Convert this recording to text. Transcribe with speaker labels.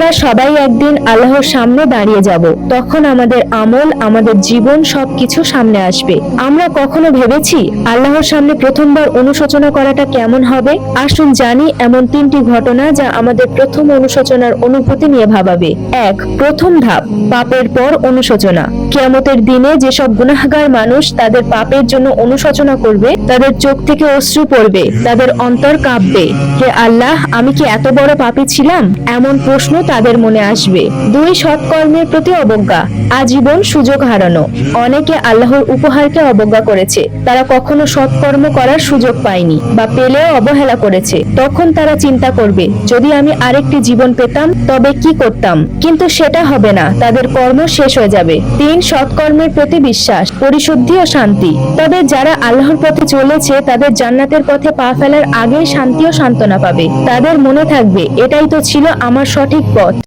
Speaker 1: আমরা সবাই একদিন আল্লাহর সামনে দাঁড়িয়ে যাব। তখন আমাদের আমল, আমাদের জীবন সবকিছু সামনে আসবে। আমরা কখনো ভেবেছি আল্লাহর সামনে প্রথমবার অনুশোচনা করাটা কেমন হবে? আসুন জানি এমন তিনটি ঘটনা যা আমাদের প্রথম অনুশোচনার অনুভূতি নিয়ে ভাবাবে। এক, প্রথম ধাপ, পাপের পর অনুশোচনা। কিয়ামতের দিনে যেসব গুনাহগার মানুষ তাদের পাপের জন্য অনুশোচনা করবে, তাদের চোখ থেকে অশ্রু পড়বে, তাদের অন্তর কাঁপবে। হে আল্লাহ, আমি কি এত বড় পাপী ছিলাম? এমন প্রশ্ন তাদের মনে আসবে। দুই সৎকর্মের প্রতি অবজ্ঞা, আজীবন সুযোগ হারানো। অনেকে আল্লাহর উপহারকে অবজ্ঞা করেছে। তারা কখনো সৎকর্ম করার সুযোগ পায়নি বা পেলেও অবহেলা করেছে। তখন তারা চিন্তা করবে, যদি আমি আরেকটি জীবন পেতাম, তবে কি করতাম? কিন্তু সেটা হবে না। তাদের কর্ম শেষ হয়ে যাবে। তিন সৎকর্মের প্রতি বিশ্বাস, পরিশুদ্ধি ও শান্তি। তবে যারা আল্লাহর পথে চলেছে, তাদের জান্নাতের পথে পা ফেলার আগেই শান্তি ও সান্ত্বনা পাবে। তাদের মনে থাকবে, এটাই তো ছিল আমার সঠিক পথ। robot.